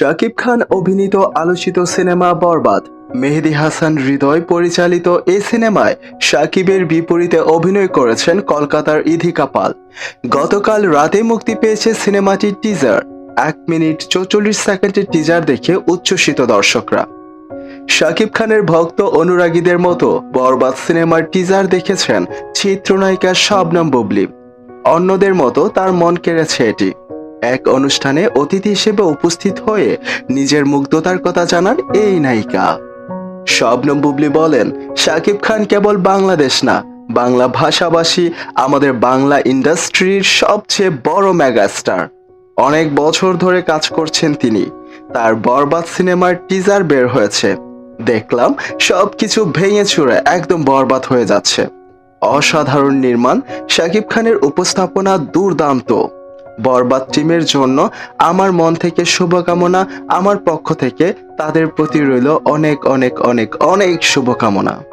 শাকিব খান অভিনীত আলোচিত সিনেমা বরবাদ। মেহেদি হাসান হৃদয় পরিচালিত এ সিনেমায় শাকিবের বিপরীতে অভিনয় করেছেন কলকাতার ইধিকা পাল গতকাল রাতে মুক্তি পেয়েছে সিনেমাটির টিজার। এক মিনিট চৌচল্লিশ সেকেন্ডের টিজার দেখে উচ্ছ্বসিত দর্শকরা। শাকিব খানের ভক্ত অনুরাগীদের মতো বরবাদ সিনেমার টিজার দেখেছেন চিত্রনায়িকা শবনম বুবলি। অন্যদের মতো তার মন কেড়েছে এটি। এক অনুষ্ঠানে অতিথি হিসেবে উপস্থিত হয়ে নিজের মুগ্ধতার কথা জানান এই নায়িকা। শবনম বুবলি বলেন, শাকিব খান কেবল বাংলাদেশ না, বাংলা ভাষাভাষী আমাদের বাংলা ইন্ডাস্ট্রির সবচেয়ে বড় মেগাস্টার। অনেক বছর ধরে কাজ করছেন তিনি। তার বরবাদ সিনেমার টিজার বের হয়েছে। দেখলাম সবকিছু ভেঙে চুরে একদম বরবাদ হয়ে যাচ্ছে। অসাধারণ নির্মাণ, শাকিব খানের উপস্থাপনা দুর্দান্ত। বরবাদ টিমের জন্য আমার মন থেকে শুভকামনা, আমার পক্ষ থেকে তাদের প্রতি রইল অনেক অনেক অনেক অনেক শুভকামনা।